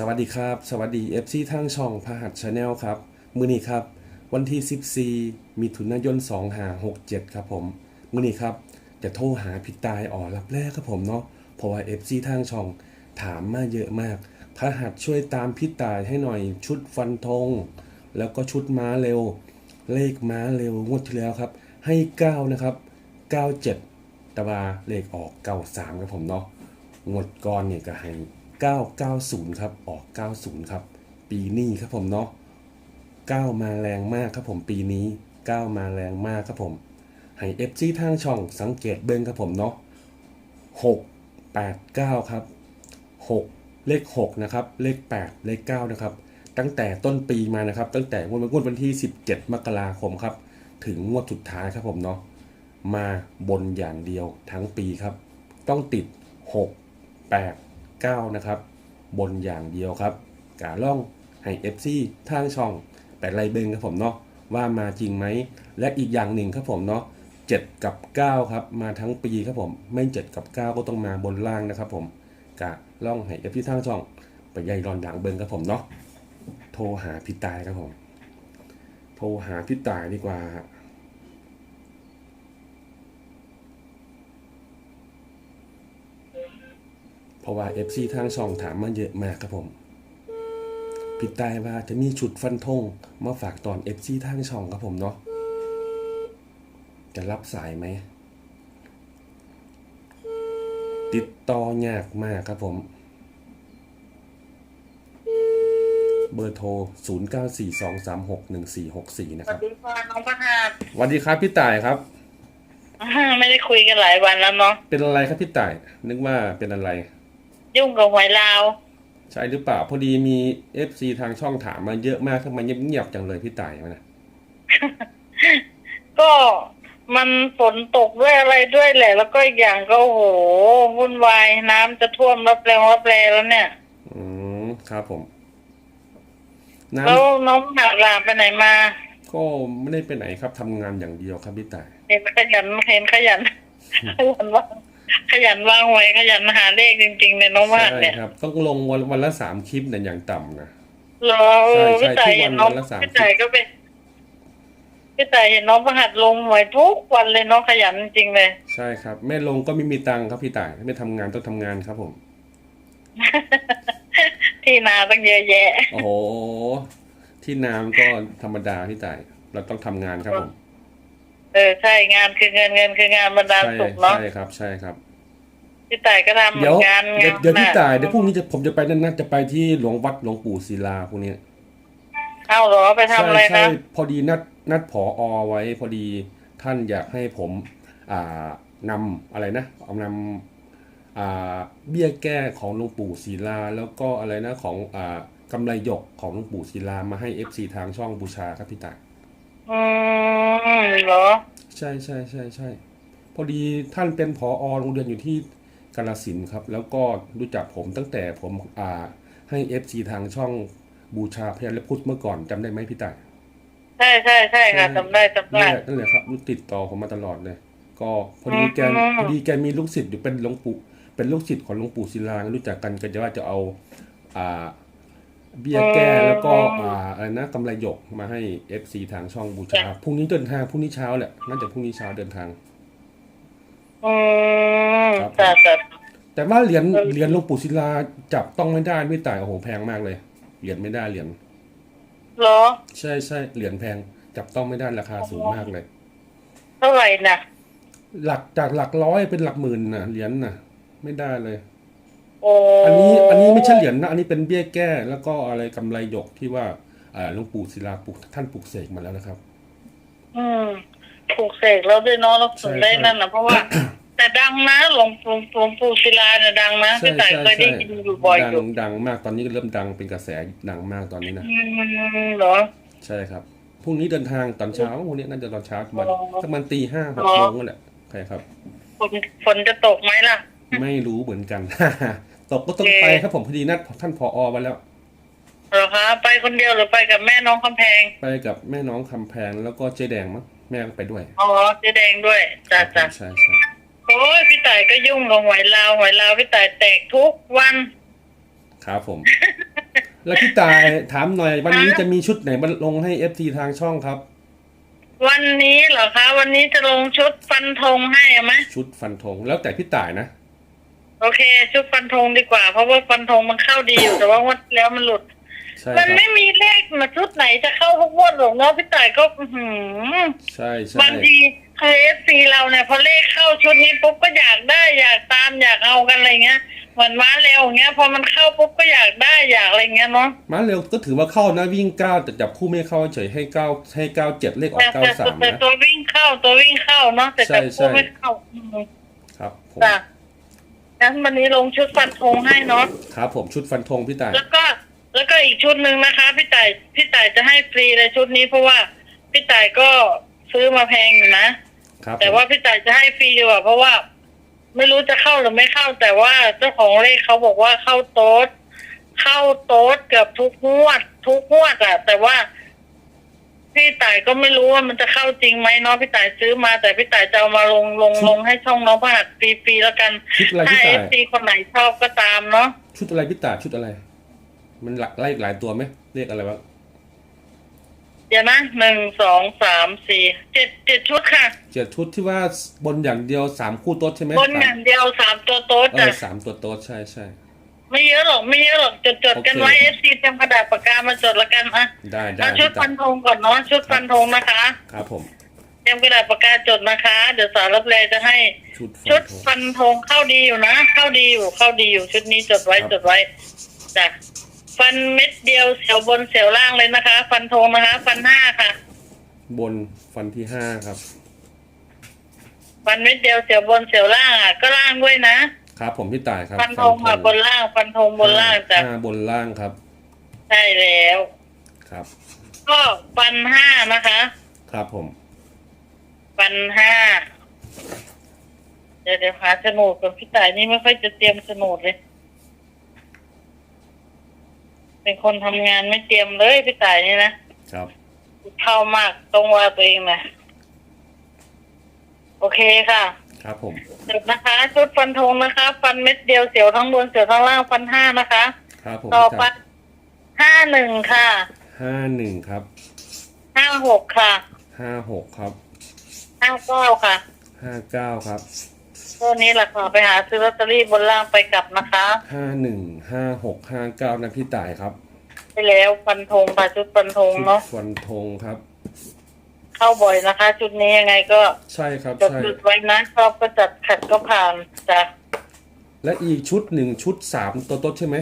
สวัสดีครับ สวัสดี FC ทางช่องพหัสชาแนลครับ มือนี้ครับ วันที่ 14 มีถุนายน2567 ครับผม มือนี้ครับ จะโทรหาพี่ตายอ๋อรับแรกครับผมเนาะเพราะว่า FC ทางช่องถามมาเยอะมากพหัสช่วยตามพี่ตายให้หน่อยชุดฟันธงแล้วก็ชุดม้าเร็ว เลขม้าเร็วงวดที่แล้วครับ ให้ 9 นะครับ 97แต่ว่าเลขออก 93ครับผมเนาะงวดก่อนเนี่ยก็ให้ 990 ครับ ออก 90 ครับ ปีนี้ครับผมเนาะ9มาแรงมากครับผมปีนี้ 9 มาแรงมากครับผมให้ FC ทางช่องสังเกตเบิ้งครับผมเนาะ6 8 9 ครับ 6 เลข 6 นะครับ เลข 8 เลข 9 นะครับ ตั้งแต่ต้นปีมานะครับ ตั้งแต่งวดงวดวันที่ 17 มกราคมครับ ถึงงวดสุดท้ายครับผมเนาะ มาบนอย่างเดียวทั้งปีครับ ต้องติด 6 8 9 นะครับ บนอย่างเดียวครับกาล่องให้ FC ทางช่องไปไล่เบิงครับผมเนาะว่ามาจริงไหม และอีกอย่างหนึ่งครับผมเนาะ7กับ 9 ครับ มาทั้งปีครับผม ไม่ 7 กับ 9 ก็ต้องมาบนล่างนะครับผมกะล่องให้ FC ทางช่อง ไปยายรอนหลังเบิงครับผมเนาะโทรหาพี่ตายครับผม โทรหาพี่ตายดีกว่า เพราะว่า FC ทางช่องถามมาเยอะมากครับผมผิดตายว่าจะมีชุดฟันธงมาฝากตอน FC ทางช่องครับผมเนาะจะรับสายไหม ติดต่อยากมากครับผม เบอร์โทร 0942361464 นะสควัรัสบดีค่ะน้องประหารสวัสดีครับพี่ต่ายครับอ่าไม่ได้คุยกันหลายวันแล้วเนาะเป็นอะไรครับพี่ต่าย นึกว่าเป็นอะไร ยุ่งกับหวยลาว ใช่หรือเปล่า พอดีมี FC ทางช่องถามมาเยอะมากทำไมเงียบๆจังเลยพี่ต่ายมานะก็มันฝนตกด้วยอะไรด้วยแหละ แล้วก็อีกอย่างก็โอ้โหวุ่นวายน้ำจะท่วมรับแรงรับแรงแล้วเนี่ย อืมครับผม น้แล้วน้องหาลาไปไหนมาำก็ไม่ได้ไปไหนครับทำงานอย่างเดียวครับพี่ต่าย เห็นขยันเห็นขยัน ขยันว่าง ขยันวางหวยขยันหาเลขจริงๆเนี่ยน้องว่าใช่เนี่ยครับ ต้องลงวันวันละสามคลิปเนี่ยอย่างต่ำนะเหรอเออใช่พี่ใช่ต่ายทุกวันเห็นน้องวันละสามพี่ต่ายก็เป็นพี่ต่ายเห็นน้องประหัดลงหวยทุกวันเลยน้องขยันจริงๆเลย ใช่ครับไม่ลงก็ไม่มีตังค์ครับพี่ต่ายไม่ทำงานต้องทำงานครับผม ที่นาตั้งเยอะแยะ โอ้โหที่น้ำก็ธรรมดาพี่ต่าย เราต้องทำงานครับผม เออใช่งานคือเงินเงินคืองานบรรดาลใช่สุขเนาะใช่ครับใช่ครับ พี่ต่ายก็ทำเหมืเดี๋อยวนกันเดี๋ยวงานเดี๋ยวพี่น่ะต่ายเดี๋ยวพรุ่งนี้จะผมจะไปนั่นนะจะไปที่หลวงวัดหลวงปู่ศิลาพวกนี้เอาเหรอไปทำอะไรใช่ครัใช่บพอดีนัดนัดผออไว้พอดีท่านอยากให้ผม อ่านำอะไรนะเอานำอ่าเบี้ยแก้ของหลวงปู่ศิลา แล้วก็อะไรนะของอ่ากำไรหยกของหลวงปู่ศิลามาให้ FC ทางช่องบูชาครับพี่ต่าย อืมเหรอ ใช่ใช่ใช่ใช่พอดีท่านเป็นผอโรงเรียนอยู่ที่กาลสินธุ์ครับ แล้วก็รู้จักผมตั้งแต่ผมอ่าให้ FC ทางช่องบูชาพยานและพุทธเมื่อก่อนจำได้ไหมพี่ต่าย ใช่ใช่ใช่ค่ะจำได้จำนั่นได้แหละนั่นแหละครับรู้ติดต่อผมมาตลอดเลย ก็พอดีแกอืม พอดีแกมีลูกศิษย์อยู่เป็นหลวงปู่เป็นลูกศิษย์ของหลวงปู่ศิลารู้จักกันก็จะว่าจะเอาอ่า เบี้ยแก้แล้วก็อ่าอะไรนะกำไรหยกมาให้ FC ทางช่องบูชาพรุ่งนี้เดินทางพรุ่งนี้เช้าแหละน่าจะพรุ่งนี้เช้าเดินทาง อืมครับจ้ะจ้ะแต่ว่าเหรียญเออเหรียญหลวงปู่ศิลาจับต้องไม่ได้ไม่ต่ายโอ้โหแพงมากเลย เหรียญไม่ได้เหรียญเหรอ ใช่ใช่เหรียญแพงจับต้องไม่ได้ราคาสูงมากเลย เท่าไหร่น่ะหลักจากหลักร้อยเป็นหลักหมื่นนะเหรียญน่ะไม่ได้เลยโอ้อันนี้อันนี้ไม่ใช่เหรียญนะ อันนี้เป็นเบี้ยแก้ แล้วก็อะไรกำไรหยกที่ว่าอ่าหลวงปู่ศิลาปลูกท่านปลูกเสกมาแล้วนะครับ อืมถูกเสกแล้วด้วยเนาะแล้วถึงได้ใช่ใช่นั่นนะเพราะว่า แต่ดังนะหลวงปู่หลวงปู่ศิลาเนี่ยดังนะใช่พี่ต่ายใช่เคยได้ใช่ยินอยู่บ่อยดัอยู่งดังมากตอนนี้ก็เริ่มดังเป็นกระแสดังมากตอนนี้นะอืมเหรอใช่ครับพรุ่งนี้เดินทางตอนเช้าพรุ่งนี้น่าจะตอนเช้าประมาณอ๋อสักประมาณตีห้าหกอ๋อโมงนั่นแหละใครครับฝนฝนจะตกไหมล่ะ ไม่รู้เหมือนกัน ตกก็ต้องโอเคไปครับผมพอดีนัดท่านผอไว้แล้ว เหรอคะไปคนเดียวหรือไปกับแม่น้องคำแพง ไปกับแม่น้องคำแพงแล้วก็เจ๊แดงมั้งแม่ก็ไปด้วย อ๋อเจ๊แดงด้วยจ้ะจ้ะใช่ใช่โอ้ยพี่ต่ายก็ยุ่งกับหวยลาวหวยลาวพี่ต่ายแตกทุกวัน ครับผม แล้วพี่ตายถามหน่อยวันนี้จะมีชุดไหนมาลงให้เอฟทีทางช่องครับ วันนี้เหรอคะ วันนี้จะลงชุดฟันธงให้อะไหมชุดฟันธงแล้วแต่พี่ตายนะ โอเค ชุดฟันธงดีกว่า เพราะว่าฟันธงมันเข้าดีอยู่แต่ว่างวดที่แล้วมันหลุด ใช่มันครับไม่มีเลขมาชุดไหนจะเข้าทุกงวดหรอกเนาะพี่ต่ายก็อื้อหือใช่ใช่บางทีคือเอฟซีเราเนี่ยพอเลขเข้าชุดนี้ปุ๊บก็อยากได้อยากตามอยากเอากันอะไรเงี้ยเหมือนม้าเร็วอย่างเงี้ย พอมันเข้าปุ๊บก็อยากได้อยากอะไรเงี้ยเนาะมาเร็วก็ถือว่าเข้านะวิ่งเก้าแต่จับคู่ไม่เข้าเฉยให้เก้าให้เก้าเจ็ดเลขออแต่กเก้าแต่สามแต่นะ ตัววิ่งเข้าตัววิ่งเข้าเนาะแต่ใช่แต่ใช่ คู่ไม่เข้าอืมครับผม จ้ะ งั้นวันนี้ลงชุดฟันธงให้เนาะครับผมชุดฟันธงพี่ตายแล้วก็ แล้วก็อีกชุดหนึ่งนะคะ พี่ต่ายพี่ต่ายจะให้ฟรีเลยชุดนี้เพราะว่าพี่ต่ายก็ซื้อมาแพงอยู่นะครับแต่ว่าพี่ต่ายจะให้ฟรีดีกว่าเพราะว่า ไม่รู้จะเข้าหรือไม่เข้า แต่ว่าเจ้าของเลขเขาบอกว่าเข้าโต๊ดเข้าโต๊ดเกือบทุกงวด ทุกงวดอะแต่ว่า พี่ต่ายก็ไม่รู้ว่ามันจะเข้าจริงไหมเนาะพี่ต่ายซื้อมา แต่พี่ต่ายจะเอามาลงลงลงให้ช่องน้องพหัสฟรีๆแล้วกันชุดอะไรถ้าพี่เอตาย ฟซีคนไหนชอบก็ตามเนาะชุดอะไรพี่ตายชุดอะไร มันหลักไล่หลายตัวไหมเลขอะไรบ้างเดี๋ยวนะหนึ่งสองสามสี่เจ็ดเจ็ดชุดค่ะ เจ็ดชุดที่ว่าบนอย่างเดียวสามคู่โต๊ดใช่ไหมบนอย่างเดียวสามตัวโต๊ดเอจ้ะอสามตัวโต๊ดใช่ใช่ ไม่เยอะหรอกไม่เยอะหรอกจดจดๆกันโอเคไว้เอฟซีเตรียมกระดาษปากกามาจดละกันอะได้ได้เอาชุดพี่ฟัตายนธงก่อนเนาะชุดฟันธงนะคะครับผมเตรียมกระดาษปากกาจดนะคะ เดี๋ยวสารรับแรจะให้ ชุดชุดฟันธงฟันธงเข้าดีอยู่นะ เข้าดีอยู่เข้าดีอยู่ชุดนี้จดไว้ครับจดไว้จ้ะฟันเม็ดเดียวเสียวบนเสียวล่างเลยนะคะ ฟันธงนะคะ ฟันห้าค่ะ บนฟันที่ห้าครับ ฟันเม็ดเดียวเสียวบนเสียวล่างอะก็ล่างด้วยนะ ครับ ผมพี่ตายครับฟันธงอะบนล่างฟันธงบนล่างจ้ะห้าบนล่างครับ ใช่แล้วครับ ก็ฟันห้านะคะ ครับผมฟันห้าเดี๋ยวเดี๋ยวหาโฉนดก่อนพี่ต่ายนี่ไม่ค่อยจะเตรียมโฉนดเลย เป็นคนทำงานไม่เตรียมเลยพี่ต่ายนี่นะครับ เข้ามากตรงว่าตัวเองนะโอเคค่ะ ครับผมจบนะคะชุดฟันธงนะคะ ฟันเม็ดเดียวเสียวทั้งบนเสียวทั้งล่างฟันห้านะคะ ครับผมต่อพี่ไปตายห้าหนึ่งค่ะห้าหนึ่งครับห้าหกค่ะห้าหกครับห้าเก้าค่ะห้าเก้าครับตัวนี้แหละค่ะไปหาซื้อลอตเตอรี่บนล่างไปกลับนะคะห้าหนึ่งห้าหกห้าเก้านะพี่ตายครับ ไปแล้วฟันธงค่ะชุดฟันธงชุดเนาะฟันธงครับ เข้าบ่อยนะคะ ชุดนี้ยังไงก็ใช่ครับจดใช่ จุดไว้นะชอบก็จัดขัดก็ผ่านจ้ะและอีกชุดหนึ่งชุดสามตัวโต๊ดใช่ไหม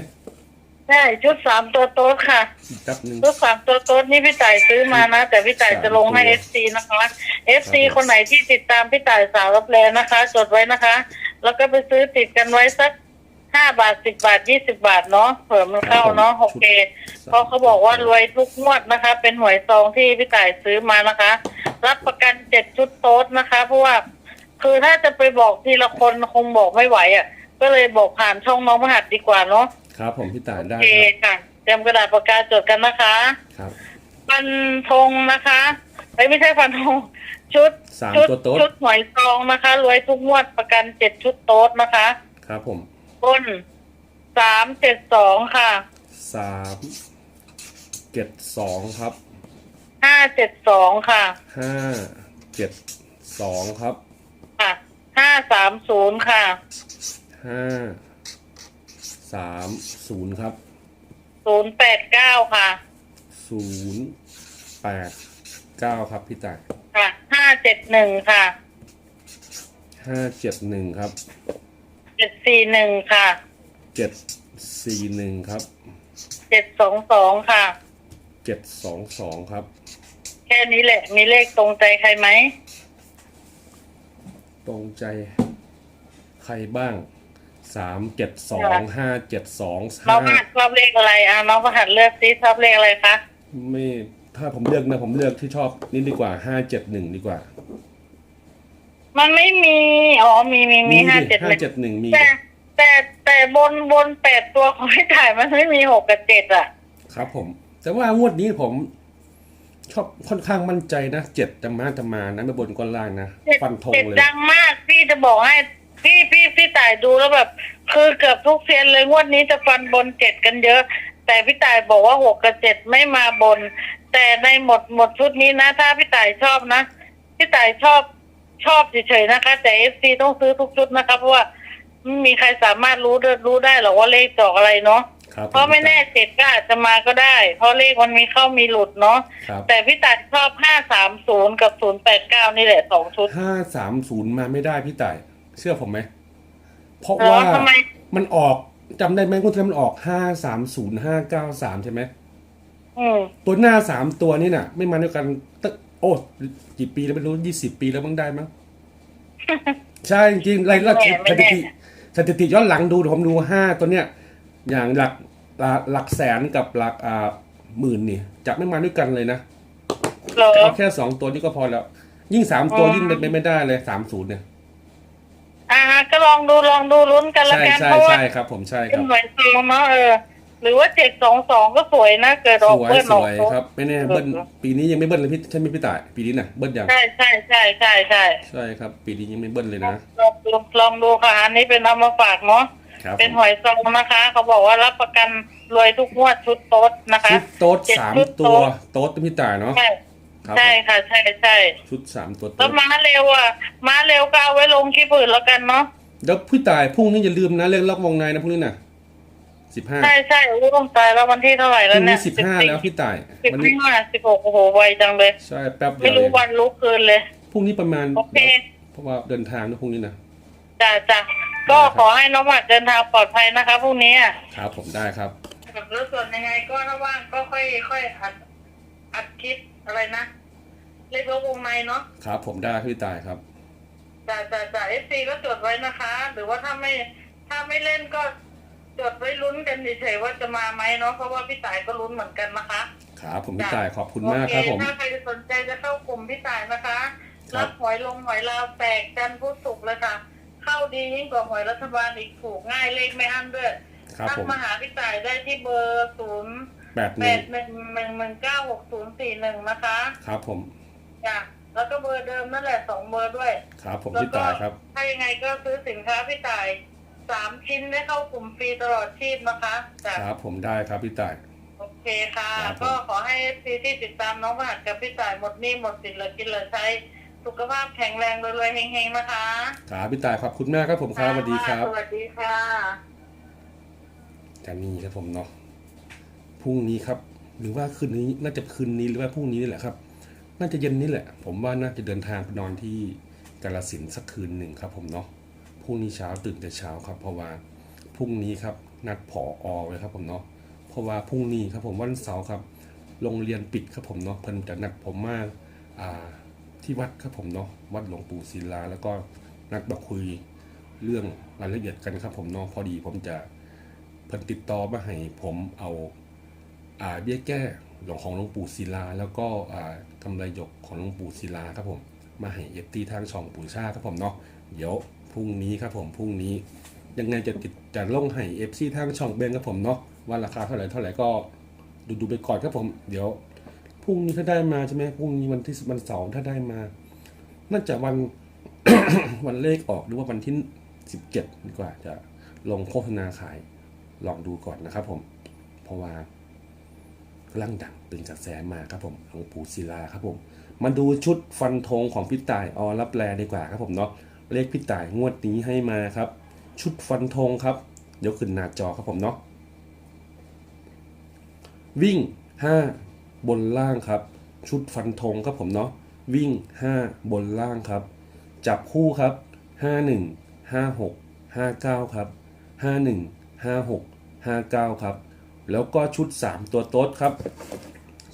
ใช่ชุดสามตัวโต๊ดค่ะ อีกแป๊บหนึ่ง ชุดสามตัวโต๊ดนี่พี่ต่ายซื้อมานะ แต่พี่ต่ายจะลงให้สามตัวเอฟซีนะคะเอฟซีครับผมคนไหนที่ติดตามพี่ต่ายสาวรับแลนะคะ จดไว้นะคะ แล้วก็ไปซื้อติดกันไว้สัก ห้าบาทสิบบาทยี่สิบาทเนาะเผื่อมันเข้าเนาะโอเคเพราะเขาบอกว่ารวยทุกงวดนะคะ เป็นหวยซองที่พี่ต่ายซื้อมานะคะ รับประกันเจ็ดชุดโต๊ดนะคะ เพราะว่า คือถ้าจะไปบอกทีละคนคงบอกไม่ไหวอะ ก็เลยบอกผ่านช่องน้องมหัดดีกว่าเนาะครับ ผมพี่ตายโอได้เคครับค่ะเตรียมกระดาษปากกาจดกันนะคะครับฟันธงนะคะเอ้ยไม่ใช่ฟันธงชุดสามชุดตัวโต๊ดชุดหวยซองนะคะ รวยทุกงวดประกันเจ็ดชุดโต๊ดนะคะ ครับผม บนสามเจ็ดสองค่ะสามเจ็ดสองครับห้าเจ็ดสองค่ะห้าเจ็ดสองครับค่ะห้าสามศูนย์ค่ะ ห้าสามศูนย์ครับศูนย์แปดเก้าค่ะ ศูนย์แปดเก้าครับพี่ตายค่ะห้าเจ็ดหนึ่งค่ะห้าเจ็ดหนึ่งครับ เจ็ดสี่หนึ่งค่ะเจ็ดสี่หนึ่งครับเจ็ดสองสองค่ะ เจ็ดสองสองครับ แค่นี้แหละ มีเลขตรงใจใครไหมตรงใจใครบ้างสามเจ็ดสองห้าเจ็ดสองน้องพห้าหัดชอบเลขอะไรอะน้องพหัดเลือกซิชอบเลขอะไรคะไม่ถ้าผมเลือกนะผมเลือกที่ชอบนี่ดีกว่าห้าเจ็ดหนึ่งดีกว่า มันไม่มี อ๋อ มีมีมีห้าเจ็ดหห้านึ่งเจ็ดหนึ่งมี แต่แต่แต่บนบนแปดตัวของพี่ถ่ายมันไม่มีหกกับเจ็ดอะ ครับผม แต่ว่างวดนี้ผม ชอบค่อนข้างมั่นใจนะเจ็ดจะมาจะมานะไม่บนก้อนล่างนะเจ็ดฟันธงเจ็ดเลยดังมากพี่จะบอกให้พี่พี่พี่ต่ายดูแล้วแบบ คือเกือบทุกเซียนเลยงวดนี้จะฟันบนเจ็ดกันเยอะ แต่พี่ต่ายบอกว่าหกกับเจ็ดไม่มาบน แต่ในหมดหมดชุดนี้นะ ถ้าพี่ต่ายชอบนะพี่ต่ายชอบ ชอบเฉยๆนะคะ แต่เอฟซีต้องซื้อทุกชุดนะคะเพราะว่าไม่มีใครสามารถรู้ได้รู้ได้หรอกว่าเลขจอกอะไรเนาะครับเพราะไม่แน่เจ็ดก็อาจจะมาก็ได้ เพราะเลขมันมีเข้ามีหลุดเนาะครับแต่พี่ต่ายชอบห้าสามศูนย์กับศูนย์แปดเก้านี่แหละสองชุดห้าสามศูนย์มาไม่ได้พี่ต่าย เชื่อผมไหม เพราะเหรอว่าทำไมมันออกจำได้ไหมคุณเทมมันออกห้าสามศูนย์ห้าเก้าสามใช่ไหม อืม ตัวหน้าสามตัวนี่น่ะ ไม่มาด้วยกันตั้งโอ้กี่ปีแล้วไม่รู้ยี่สิบปีแล้วมั้งได้มั้งใช่จริงๆรายละไม่แน่สถิติสถิติย้อนหลังดูผมดูห้าตัวเนี้ยอย่างหลักหลักหลักแสนกับหลักอ่าหมื่นนี่จะไม่มาด้วยกันเลยนะเหรอเอาแค่สองตัวนี้ก็พอแล้ว ยิ่งสามตัวอ๋อยิ่งเป็นไปไม่ได้เลยสามศูนย์เนี่ยอ่าก็ลองดูลองดูลุ้นกันละใช่กันใช่เพราะว่าใช่ครับ ผมใช่คเป็นรับหน่วยซองเนาะเออ หรือว่าเจ็ดสองสองก็สวยนะเกิดออกสวยเบิ้ลสออกวยครับ ไม่แน่เบิ้ลปีนี้ยังไม่เบิ้ลเลยพี่ใช่ไหมพี่ต่าย ปีนี้น่ะเบิ้ลยังใช่ใช่ใช่ใช่ใช่ใช่ครับ ปีนี้ยังไม่เบิ้ลเลยนะลองลองลองดูค่ะอันนี้เป็นเอามาฝากเนาะครับเป็นผมหอยซองนะคะ เขาบอกว่ารับประกันรวยทุกงวดชุดโต๊ดนะคะ ชุดโต๊ดเจ็ดสามชุดตัวโต๊ดโต๊ดพี่ต่ายเนาะใช่ครับใช่ค่ะ ใช่ใช่ชุดสามตัวแล้โต๊วด ม้าเร็วอะม้าเร็วก็เอาไว้ลงคลิปอื่นแล้วกันเนาะ แล้วพี่ต่ายพรุ่งนี้อย่าลืมนะเรื่องล็อกวงในนะพรุ่งนี้น่ะ สิบห้าใช่ใช่โอ้ต้องตายแล้ววันที่เท่าไหร่พแล้วรุ่งเนี่นี้ยสิบห้าแล้วพี่ต่ายสิบวันนี้ห้าสิบหกโอ้โหไวจังเลย ใช่แป๊บเดีไม่ยวเลรู้ยวันรู้คืนเลย พรุ่งนี้ประมาณโอเค เพราะว่าเดินทางนะพรุ่งนี้นะ จ้ะจ้ะก็ขอให้น้องหมัดเดินทางปลอดภัยนะคะพรุ่งนี้อะ ครับผมได้ครับ แล้วส่วนยังไงก็ถ้าว่างก็ค่อยค่อยอัดอัดคลิปอะไรนะ เล็กลวงในเนาะครับผมได้พี่ต่ายครับจ้ะจ้ะจ้ะเอฟซีก็จดไว้นะคะ หรือว่าถ้าไม่ถ้าไม่เล่นก็ จดไว้ลุ้นกันเฉยๆว่าจะมาไหมเนาะเพราะว่าพี่ต่ายก็ลุ้นเหมือนกันนะคะครับผมพี่ต่ายขอบคุณมากครับผมโอเถ้าใครสนใจจะเข้ากลุ่มพี่ต่ายนะคะครับรับหอยลงหอยลาวแตกจันทร์พุธศุกร์เลยค่ะ เข้าดียิ่งกว่าหวยรัฐบาลอีกถูกง่ายเลขไม่อั้นด้วยครับทักผมมาหาพี่ต่ายได้ที่เบอร์ศูนย์แปดหแปนึ่งดหนึ่งหนึ่งหนึ่งเก้าหกศูนย์สี่หนึ่งนะคะ ครับผมจ้ะแล้วก็เบอร์เดิมนั่นแหละสองเบอร์ด้วย ครับผมแล้วพี่ก็ต่ายครับ ถ้ายังไงก็ซื้อสินค้าพี่ต่าย สามชิ้นได้เข้ากลุ่มฟรีตลอดชีพนะคะจ้ะครับผมได้ครับพี่ต่าย โอเคค่ะ ครับผม ก็ขอให้ซีที่ติดตามน้องประหัดกับพี่ต่ายหมดหนี้หมดสินเหลือกินเหลือใช้สุขภาพแข็งแรงรวยๆเฮงๆนะคะครับพี่ต่ายขอบคุณมากครับผมครับสวัสดีครับ สวัสดีค่ะ จานี่ครับผมเนาะพรุ่งนี้ครับ หรือว่าคืนนี้น่าจะคืนนี้หรือว่าพรุ่งนี้นี่แหละครับ น่าจะเย็นนี้แหละ ผมว่าน่าจะเดินทางไปนอนที่กาลสินธุ์สักคืนหนึ่งครับผมเนาะ พรุ่งนี้เช้าตื่นแต่เช้าครับ เพราะว่าพรุ่งนี้ครับนัดผออไว้ครับผมเนาะเพราะว่าพรุ่งนี้ครับผมวันเสาร์ครับโรงเรียนปิดครับผมเนาะเพิ่นจะนัดผมมาอ่าที่วัดครับผมเนาะวัดหลวงปู่ศิลา แล้วก็นัดมาคุยเรื่องรายละเอียดกันครับผมเนาะพอดีผมจะเพิ่นติดต่อมาให้ผมเอาอ่าเบี้ยแก้หลวงของหลวงปู่ศิลา แล้วก็อ่ากำไรหยกของหลวงปู่ศิลาครับผมมาให้เอฟตีทางช่องปู่ชาครับผมเนาะเดี๋ยว พรุ่งนี้ครับผมพรุ่งนี้ ยังไงจะติดจะลงให้เอฟซีทางช่องเบนครับผมเนาะว่าราคาเท่าไหร่เท่าไหร่ก็ดูดูไปก่อนครับผม เดี๋ยวพรุ่งนี้ถ้าได้มาใช่ไหมพรุ่งนี้วันที่วันเสาร์ถ้าได้มาน่าจะวันวันเลขออกหรือว่าวันที่สิบเจ็ดดีกว่า จะลงโฆษณาขายลองดูก่อนนะครับผม เพราะว่ากำลังดังเป็นกระแสมาครับผมหลวงปู่ศิลาครับผม มาดูชุดฟันธงของพี่ตายอรับแลดีกว่าครับผมเนาะ เลขพี่ต่ายงวดนี้ให้มาครับ ชุดฟันธงครับ เดี๋ยวขึ้นหน้าจอครับผมเนาะวิ่ง 5 บนล่างครับ ชุดฟันธงครับผมเนาะวิ่ง 5 บนล่างครับ จับคู่ครับ 51 56 59 ครับ 51 56 59 ครับ แล้วก็ชุด 3 ตัวโต๊ดครับ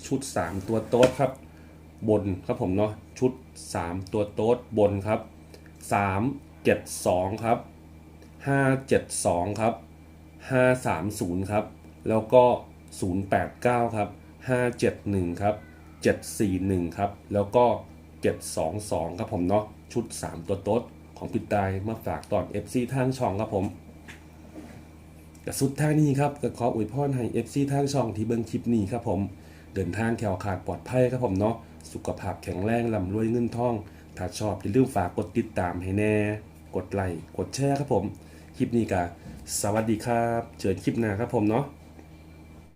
ชุด 3 ตัวโต๊ดครับ บนครับผมเนาะชุด 3 ตัวโต๊ดบนครับ 3 7 2 ครับ 5 7 2 ครับ 530 ครับ แล้วก็ 089 ครับ 571 ครับ 741 ครับ แล้วก็ 722 ครับผมเนาะ ชุด 3 ตัวโต๊ดของพิดตายมาฝากตอน FC ทางช่องครับผมแต่สุดท้ายนี้ครับก็ขออวยพรให้ FC ทางช่องที่เบิ่งคลิปนี้ครับผม เดินทางแถวขาดปลอดภัยครับผมเนาะ สุขภาพแข็งแรงร่ำรวยเงินทอง ถ้าชอบอย่าลืมฝากกดติดตามให้แน่ กดไลค์กดแชร์ครับผม คลิปนี้ก็สวัสดีครับ เจอคลิปหน้าครับผมเนาะ